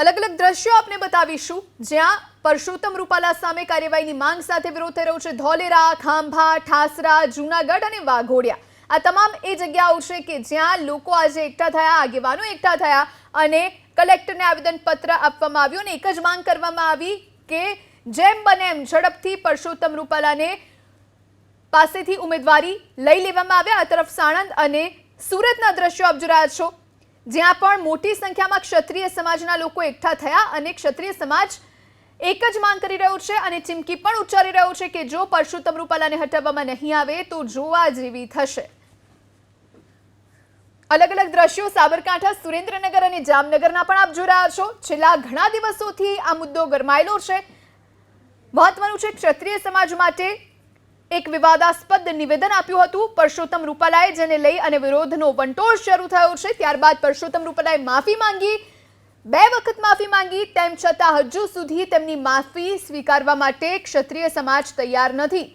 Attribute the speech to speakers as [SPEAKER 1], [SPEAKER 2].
[SPEAKER 1] અલગ અલગ દ્રશ્યો આપને બતાવીશું. જ્યાં પરસોત્તમ રૂપાલા સામે કાર્યવાહીની માંગ સાથે વિરોધ થઈ રહ્યો છે. ધોલેરા, ખાંભા, ઠાસરા, જૂનાગઢ અને વાઘોડિયા. આ તમામ એ જગ્યાઓ છે કે જ્યાં લોકો આજે એકઠા થયા, આગેવાનો એકઠા થયા અને કલેક્ટરને આવેદનપત્ર આપવામાં આવ્યું અને એક જ માંગ કરવામાં આવી કે જેમ બને એમ ઝડપથી પરસોત્તમ રૂપાલાને પાસેથી ઉમેદવારી લઈ લેવામાં આવે. આ તરફ સાણંદ અને સુરતના દ્રશ્યો આપ જોઈ રહ્યા છો. જ્યાં પણ મોટી સંખ્યામાં ક્ષત્રિય સમાજના લોકો એકઠા થયા અને ક્ષત્રિય સમાજ એક જ માંગ કરી રહ્યો છે અને ચીમકી પણ ઉચ્ચારી રહ્યો છે કે જો પરસોત્તમ રૂપાલાને હટાવવામાં નહીં આવે તો જોવા જેવી થશે. અલગ અલગ દ્રશ્યો સાબરકાંઠા, સુરેન્દ્રનગર અને જામનગરના પણ આપ જોઈ રહ્યા છો. છેલ્લા ઘણા દિવસોથી આ મુદ્દો ગરમાયેલો છે. મહત્વનું છે ક્ષત્રિય સમાજ માટે એક વિવાદાસ્પદ નિવેદન આપ્યું હતું. પરસોત્તમ રૂપાલાએ જેને લઈ અને વિરોધનો વંટોળ શરૂ થયો છે, ત્યારબાદ પરસોત્તમ રૂપાલાએ માફી માંગી. બે વખત માફી માંગી, તેમ છતાં હજુ સુધી તેમની માફી સ્વીકારવા માટે ક્ષત્રિય સમાજ તૈયાર નથી.